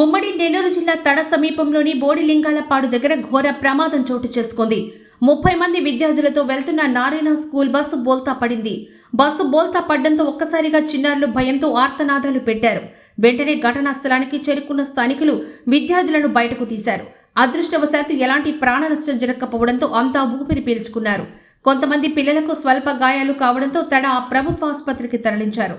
ఉమ్మడి నెల్లూరు జిల్లా తడ సమీపంలోని బోడిలింగాలపాడు దగ్గర ఘోర ప్రమాదం చోటు చేసుకుంది. ముప్పై మంది విద్యార్థులతో వెళ్తున్న నారాయణ స్కూల్ బస్సు బోల్తా పడింది. బస్సు బోల్తా పడ్డంతో ఒక్కసారిగా చిన్నారులు భయంతో ఆర్తనాదాలు పెట్టారు. వెంటనే ఘటనా స్థలానికి చేరుకున్న స్థానికులు విద్యార్థులను బయటకు తీశారు. అదృష్టవశాత్తు ఎలాంటి ప్రాణ నష్టం జరగకపోవడంతో అంతా ఊపిరి పీల్చుకున్నారు. కొంతమంది పిల్లలకు స్వల్ప గాయాలు కావడంతో తడ ప్రభుత్వ ఆసుపత్రికి తరలించారు.